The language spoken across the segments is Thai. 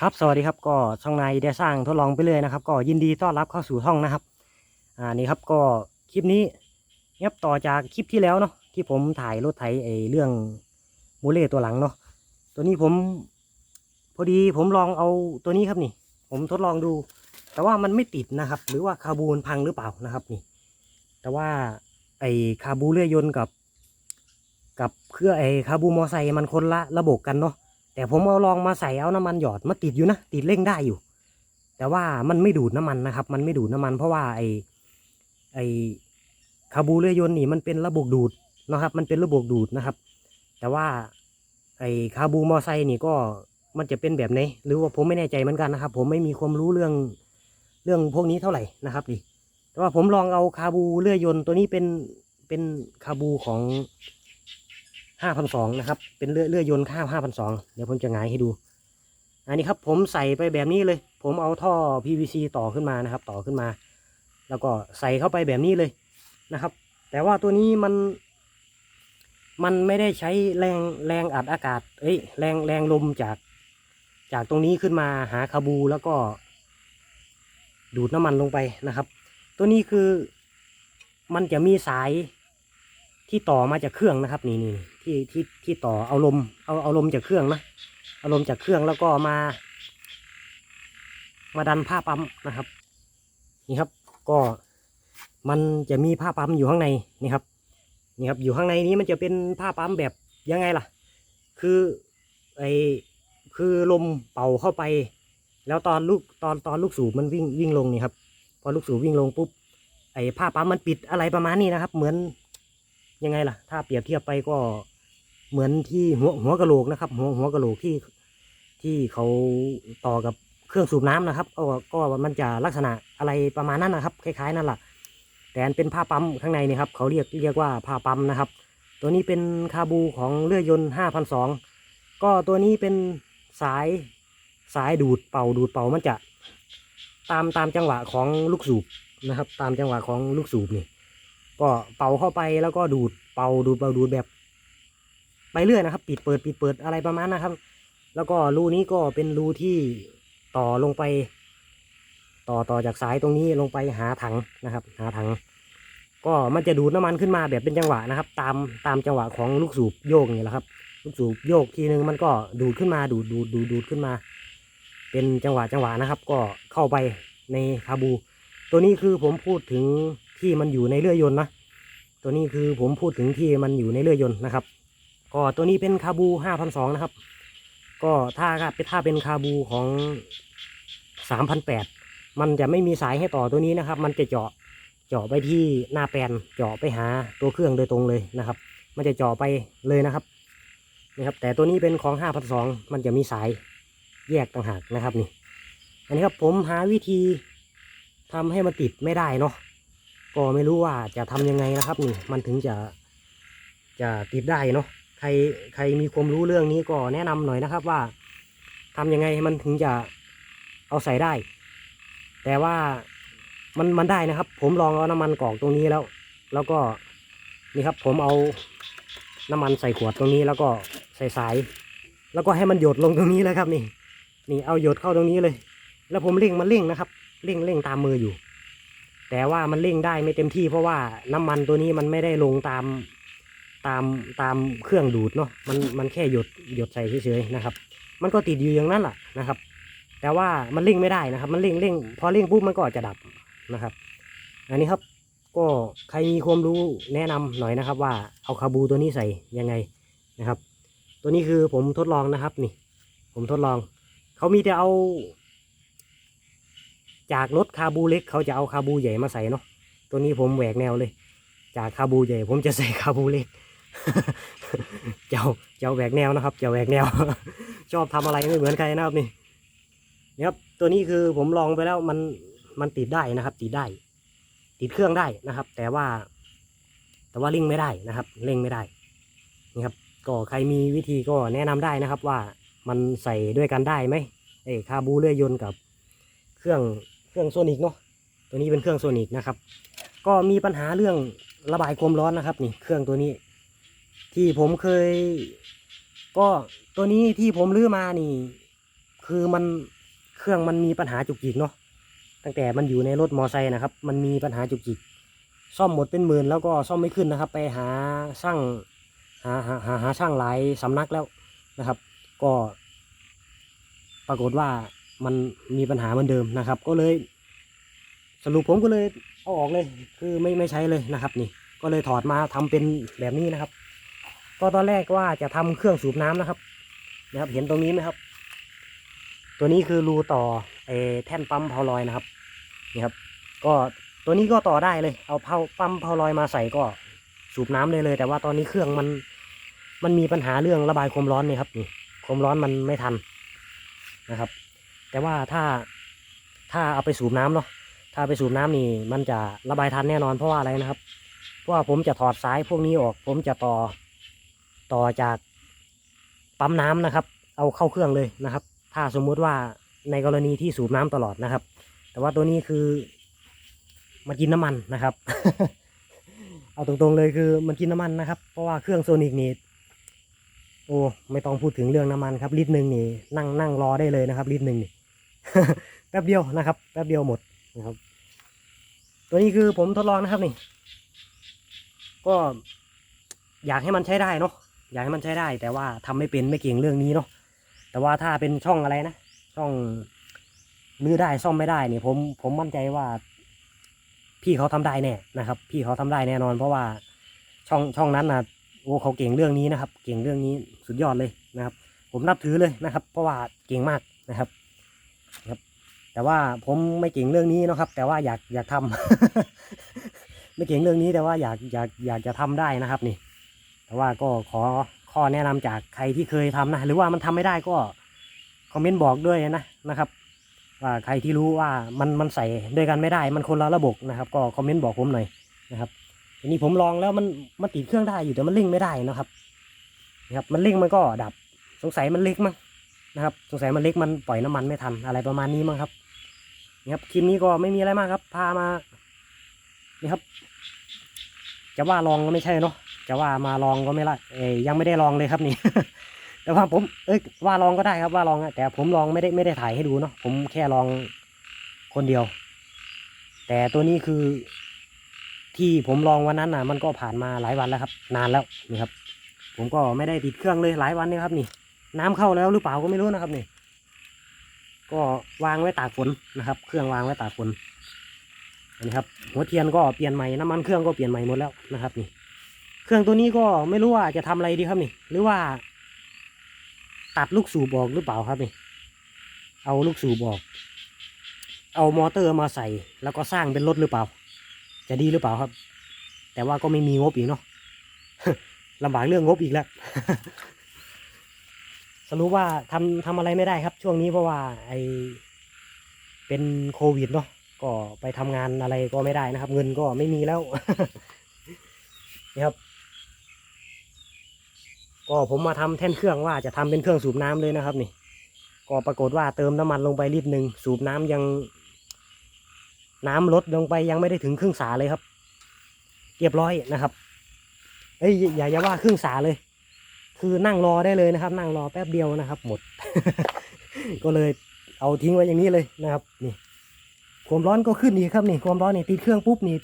ครับสวัสดีครับก็ช่องนายได้สร้างทดลองไปเลยนะครับ ก็ยินดีต้อนรับเข้าสู่ช่องนะครับ อ่านี่ครับก็คลิปนี้ครับต่อจากคลิปที่แล้วเนาะที่ผมถ่ายรถไถไอเรื่องมูเล่ตัวหลังเนาะตัวนี้ผม พอดีผมลองเอาตัวนี้ครับนี่ ผมทดลองดู แต่ว่ามันไม่ติดนะครับ หรือว่าคาบูนพังหรือเปล่านะครับนี่ แต่ว่าไอคาบูเลื่อยยนต์กับ กับเครื่องไอคาบูมอไซค์มันคนละระบบกันเนาะ แต่ผมเอาลองมาใส่เอาน้ำมันหยอดมาติดอยู่นะติดเร่งได้อยู่ แต่ว่ามันไม่ดูดน้ำมันนะครับ มันไม่ดูดน้ำมัน เพราะว่าไอไอคาบูเรือยนต์นี่มันเป็นระบบดูดนะครับ มันเป็นระบบดูดนะครับ แต่ว่าไอคาบูมอไซค์นี่ก็มันจะเป็นแบบไหนหรือว่าผมไม่แน่ใจเหมือนกันนะครับ ผมไม่มีความรู้เรื่องเรื่องพวกนี้เท่าไหร่นะครับดิแต่ว่าผมลองเอาคาบูเรือยนต์ตัวนี้เป็นเป็นคาบูของ ห้าพันสองนะครับ เป็นเลื่อยเลื่อยยนต์ข้าวห้าพันสองเดี๋ยวผมจะงายให้ดู อันนี้ครับผมใส่ไปแบบนี้เลย ผมเอาท่อ PVC ต่อขึ้นมานะครับ ต่อขึ้นมา แล้วก็ใส่เข้าไปแบบนี้เลยนะครับ แต่ว่าตัวนี้มัน มันไม่ได้ใช้แรงแรงอัดอากาศ เอ้ยแรงแรงลมจากจากตรงนี้ขึ้นมาหาคาบูแล้วก็ ดูดน้ำมันลงไปนะครับ ตัวนี้คือมันจะมีสาย ที่ต่อมาจากเครื่องนะครับ นี่นี่ที่ที่ที่ต่อเอาลมเอาเอาลมจากเครื่องนะเอาลมจากเครื่องแล้วก็มา มาดันผ้าปั๊มนะครับ นี่ครับ ก็มันจะมีผ้าปั๊มอยู่ข้างในนี่ครับนี่ครับ อยู่ข้างในนี้มันจะเป็นผ้าปั๊มแบบยังไงล่ะ คือไอคือลมเป่าเข้าไป แล้วตอนลูกตอนตอนลูกสูบมันวิ่งวิ่งลงนี่ครับ พอลูกสูบวิ่งลงปุ๊บไอผ้าปั๊มมันปิดอะไรประมาณนี้นะครับ เหมือน ยังไงล่ะ ถ้าเปรียบเทียบไปก็เหมือนที่หัวหัวกะโหลกนะครับ หัวหัวกะโหลกที่ที่เขาต่อกับเครื่องสูบน้ำนะครับ ก็ก็มันจะลักษณะอะไรประมาณนั้นนะครับคล้ายๆนั่นแหละแต่เป็นผ้าปั๊มข้างในนี่ครับเขาเรียกเรียกว่าผ้าปั๊มนะครับ ตัวนี้เป็นคาบูของเรือยนต์ห้าพันสองก็ตัวนี้เป็นสายสายดูดเป่าดูดเป่ามันจะตามตามจังหวะของลูกสูบนะครับ ตามจังหวะของลูกสูบนี่ ก็เป่าเข้าไปแล้วก็ดูดเป่าดูดเป่าดูดแบบไปเรื่อยนะครับ ปิดเปิดปิดเปิดอะไรประมาณนะครับ แล้วก็รูนี้ก็เป็นรูที่ต่อลงไป ต่อต่อจากสายตรงนี้ลงไปหาถังนะครับ หาถัง ก็มันจะดูดน้ำมันขึ้นมาแบบเป็นจังหวะนะครับ ตามตามจังหวะของลูกสูบโยกนี่แหละครับ ลูกสูบโยกทีนึงมันก็ดูดขึ้นมาดูดดูดดูดดูดขึ้นมา เป็นจังหวะจังหวะนะครับ ก็เข้าไปในคาบู ตัวนี้คือผมพูดถึง ที่มันอยู่ในเรือยนต์นะ ตัวนี้คือผมพูดถึงที่มันอยู่ในเรือยนต์นะครับ ก็ตัวนี้เป็นคาบูห้าพันสองนะครับ ก็ถ้าถ้าเป็นคาบูของสามพันแปดมันจะไม่มีสายให้ต่อตัวนี้นะครับ มันจะเจาะเจาะไปที่หน้าแปลนเจาะไปหาตัวเครื่องโดยตรงเลยนะครับ มันจะเจาะไปเลยนะครับนะครับ แต่ตัวนี้เป็นของห้าพันสองมันจะมีสายแยกต่างหากนะครับนี่ อันนี้ครับผมหาวิธีทำให้มันติดไม่ได้เนาะ ก็ไม่รู้ว่าจะทำยังไงนะครับนี่มันถึงจะจะติดได้เนาะใครใครมีความรู้เรื่องนี้ก็แนะนำหน่อยนะครับว่าทำยังไงให้มันถึงจะเอาใส่ได้ แต่ว่ามันมันได้นะครับ ผมลองเอาน้ำมันกรอกตรงนี้แล้ว แล้วก็นี่ครับผมเอาน้ำมันใส่ขวดตรงนี้แล้วก็ใส่สาย แล้วก็ให้มันหยดลงตรงนี้เลยครับนี่ นี่เอาหยดเข้าตรงนี้เลย แล้วผมเร่งมันเร่งนะครับเร่งเร่งตามมืออยู่ แต่ว่ามันเร่งได้ไม่เต็มที่เพราะว่าน้ำมันตัวนี้มันไม่ได้ลงตามตามตามเครื่องดูดเนาะมันมันแค่หยดหยดใส่เฉยๆนะครับ มันก็ติดอยู่อย่างนั้นแหละนะครับ แต่ว่ามันเร่งไม่ได้นะครับ มันเร่งเร่งพอเร่งปุ๊บมันก็จะดับนะครับ อันนี้ครับก็ใครมีความรู้แนะนำหน่อยนะครับ ว่าเอาคาบูตัวนี้ใส่ยังไงนะครับ ตัวนี้คือผมทดลองนะครับนี่ ผมทดลองเขามีแต่เอา จากรถคาบูเล็กเขาจะเอาคาบูใหญ่มาใส่เนาะตัวนี้ผมแหวกแนวเลย จากคาบูใหญ่ผมจะใส่คาบูเล็ก เจ้าเจ้าแหวกแนวนะครับ เจ้าแหวกแนว ชอบทำอะไรไม่เหมือนใครนะครับนี่นี่ครับตัวนี้คือผมลองไปแล้วมันมันติดได้นะครับติดได้ ติดเครื่องได้นะครับ แต่ว่า แต่ว่าเร่งไม่ได้นะครับเร่งไม่ได้นี่ครับก็ใครมีวิธีก็แนะนำได้นะครับว่ามันใส่ด้วยกันได้ไหมเอ้คาบูเลื่อยยนต์กับเครื่อง เครื่องโซนิกเนาะตัวนี้เป็นเครื่องโซนิกนะครับ ก็มีปัญหาเรื่องระบายความร้อนนะครับนี่เครื่องตัวนี้ ที่ผมเคย ก็ตัวนี้ที่ผมลื้อมานี่ คือมันเครื่องมันมีปัญหาจุกจิกเนาะตั้งแต่มันอยู่ในรถมอไซค์นะครับ มันมีปัญหาจุกจิกซ่อมหมดเป็นหมื่นแล้วก็ซ่อมไม่ขึ้นนะครับ ไปหาช่างหาหาหาช่างหลายสำนักแล้วนะครับ ก็ ปรากฏว่า มันมีปัญหาเหมือนเดิมนะครับ ก็เลย สรุปผมก็เลยเอาออกเลย คือไม่ไม่ใช้เลยนะครับ นี่ ก็เลยถอดมาทำเป็นแบบนี้นะครับ ก็ตอนแรกว่าจะทำเครื่องสูบน้ำนะครับ นะครับ เห็นตรงนี้ไหมครับ ตัวนี้คือรูต่อไอ้แท่นปั๊มเพาลอยนะครับนี่ครับ ก็ตัวนี้ก็ต่อได้เลย เอาเพาปั๊มเพาลอยมาใส่ก็สูบน้ำได้เลย แต่ว่าตอนนี้เครื่องมันมันมีปัญหาเรื่องระบายความร้อนนี่ครับนี่ความร้อนมันไม่ทันนะครับ แต่ว่าถ้าถ้าเอาไปสูบน้ำเนาะถ้าไปสูบน้ำนี่มันจะระบายทันแน่นอนเพราะว่าอะไรนะครับ เพราะว่าผมจะถอดสายพวกนี้ออก ผมจะต่อต่อจากปั๊มน้ำนะครับ เอาเข้าเครื่องเลยนะครับ ถ้าสมมุติว่าในกรณีที่สูบน้ำตลอดนะครับ แต่ว่าตัวนี้คือมันกินน้ำมันนะครับ เอาตรงๆเลยคือมันกินน้ำมันนะครับ เพราะว่าเครื่องโซนิกนี่โอ้ไม่ต้องพูดถึงเรื่องน้ำมันครับลิตรหนึ่งนี่นั่งนั่งรอได้เลยนะครับลิตรหนึ่งนี่ แป๊บเดียวนะครับ แป๊บเดียวหมดนะครับ ตัวนี้คือผมทดลองนะครับนี่ ก็อยากให้มันใช้ได้เนาะอยากให้มันใช้ได้ แต่ว่าทำไม่เป็นไม่เก่งเรื่องนี้เนาะแต่ว่าถ้าเป็นช่องอะไรนะช่องลื้อได้ซ่อมไม่ได้เนี่ยผมผมมั่นใจว่า พี่เขาทำได้แน่นะครับ พี่เขาทำได้แน่นอน เพราะว่าช่องช่องนั้นนะโอ้เขาเก่งเรื่องนี้นะครับ เก่งเรื่องนี้สุดยอดเลยนะครับ ผมนับถือเลยนะครับ เพราะว่าเก่งมากนะครับ ครับ แต่ว่าผมไม่เก่งเรื่องนี้นะครับ แต่ว่าอยากอยากทำ ไม่เก่งเรื่องนี้แต่ว่าอยากอยากอยากจะทำได้นะครับนี่ แต่ว่าก็ขอข้อแนะนำจากใครที่เคยทำนะ หรือว่ามันทำไม่ได้ก็คอมเมนต์บอกด้วยนะนะครับ ว่าใครที่รู้ว่ามันมันใส่ด้วยกันไม่ได้ มันคนละระบบนะครับ ก็คอมเมนต์บอกผมหน่อยนะครับทีนี้ผมลองแล้วมันมันติดเครื่องได้อยู่แต่มันเร่งไม่ได้นะครับนะครับ มันเร่งมันก็ดับสงสัยมันเล็กมั้ง นะครับสงสัยมันเล็กมันปล่อยน้ำมันไม่ทันอะไรประมาณนี้มั้งครับนี่ครับคลิปนี้ก็ไม่มีอะไรมากครับ พามานี่ครับ จะว่าลองก็ไม่ใช่เนาะจะว่ามาลองก็ไม่ละเอ้ยยังไม่ได้ลองเลยครับนี่ แต่ว่าผมเอ้ยว่าลองก็ได้ครับว่าลองแต่ผมลองไม่ได้ไม่ได้ถ่ายให้ดูเนาะผมแค่ลองคนเดียว แต่ตัวนี้คือที่ผมลองวันนั้นน่ะ มันก็ผ่านมาหลายวันแล้วครับ นานแล้วนี่ครับ ผมก็ไม่ได้ติดเครื่องเลยหลายวันนี่ครับนี่ น้ำเข้าแล้วหรือเปล่าก็ไม่รู้นะครับนี่ ก็วางไว้ตากฝนนะครับ เครื่องวางไว้ตากฝนอันนี้ครับ หัวเทียนก็เปลี่ยนใหม่น้ำมันเครื่องก็เปลี่ยนใหม่หมดแล้วนะครับ นี่ เครื่องตัวนี้ก็ไม่รู้ว่าจะทำอะไรดีครับนี่ หรือว่า ตัดลูกสูบออกหรือเปล่าครับนี่ เอาลูกสูบออก เอามอเตอร์มาใส่ แล้วก็สร้างเป็นรถหรือเปล่า จะดีหรือเปล่าครับ แต่ว่าก็ไม่มีงบอีกเนาะลำบากเรื่องงบอีกแล้ว รุปว่าทำทำอะไรไม่ได้ครับ ช่วงนี้เพราะว่าไอเป็นโควิดเนาะก็ไปทำงานอะไรก็ไม่ได้นะครับ เงินก็ไม่มีแล้วนี่ครับ ก็ผมมาทำแท่นเครื่องว่าจะทำเป็นเครื่องสูบน้ำเลยนะครับ นี่ ก็ปรากฏว่าเติมน้ำมันลงไปลิตรหนึ่งสูบน้ำยัง น้ำลดลงไปยังไม่ได้ถึงครึ่งสาเลยครับ เรียบร้อยนะครับเอ้ยอย่าอย่าว่าครึ่งสาเลย คือนั่งรอได้เลยนะครับ นั่งรอแป๊บเดียวนะครับ หมด ก็เลยเอาทิ้งไว้อย่างนี้เลยนะครับ นี่ ความร้อนก็ขึ้นอีกครับนี่ความร้อนนี่ติดเครื่องปุ๊บนี่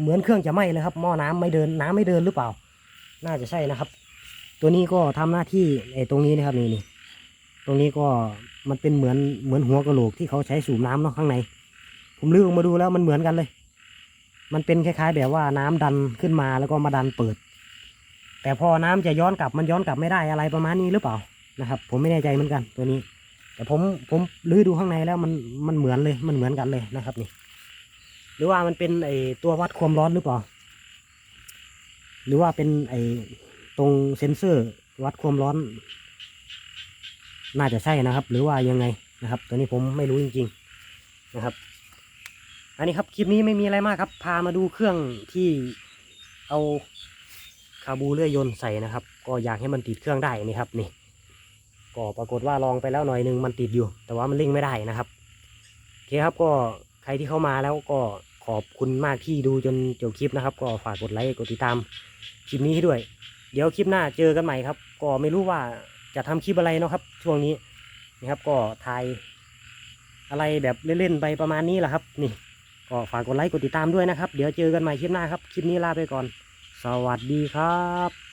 เหมือนเครื่องจะไหม้เลยครับหม้อน้ำไม่เดินน้ำไม่เดินหรือเปล่า น่าจะใช่นะครับ ตัวนี้ก็ทำหน้าที่ไอ้ตรงนี้นะครับนี่นี่ตรงนี้ก็มันเป็นเหมือนเหมือนหัวกระโหลกที่เขาใช้สูบน้ำเนาะข้างใน ผมลือออกมาดูแล้วมันเหมือนกันเลย มันเป็นคล้ายๆ แบบว่าน้ำดันขึ้นมาแล้วก็มาดันเปิด แต่พอน้ำจะย้อนกลับมันย้อนกลับไม่ได้อะไรประมาณนี้หรือเปล่านะครับ ผมไม่แน่ใจเหมือนกันตัวนี้ แต่ผมผมลื้อดูข้างในแล้วมันมันเหมือนเลยมันเหมือนกันเลยนะครับนี่ หรือว่ามันเป็นไอตัววัดความร้อนหรือเปล่า หรือว่าเป็นไอตรงเซ็นเซอร์วัดความร้อน น่าจะใช่นะครับ หรือว่ายังไงนะครับ ตัวนี้ผมไม่รู้จริง ๆนะครับ อันนี้ครับคลิปนี้ไม่มีอะไรมากครับ พามาดูเครื่องที่เอา คาบูเลื่อยยนต์ใส่นะครับ ก็อยากให้มันติดเครื่องได้นี่ครับนี่ ก็ปรากฏว่าลองไปแล้วหน่อยหนึงมันติดอยู่ แต่ว่ามันเร่งไม่ได้นะครับโอเคครับก็ใครที่เข้ามาแล้วก็ขอบคุณมากที่ดูจนจบคลิปนะครับ ก็ฝากกดไลค์กดติดตามคลิปนี้ให้ด้วย เดี๋ยวคลิปหน้าเจอกันใหม่ครับ ก็ไม่รู้ว่าจะทำคลิปอะไรเนาะครับ ช่วงนี้นี่ครับก็ถ่ายอะไรแบบเล่นๆไปประมาณนี้แหละครับ นี่ก็ฝากกดไลค์กดติดตามด้วยนะครับ เดี๋ยวเจอกันใหม่คลิปหน้าครับ คลิปนี้ลาไปก่อน สวัสดีครับ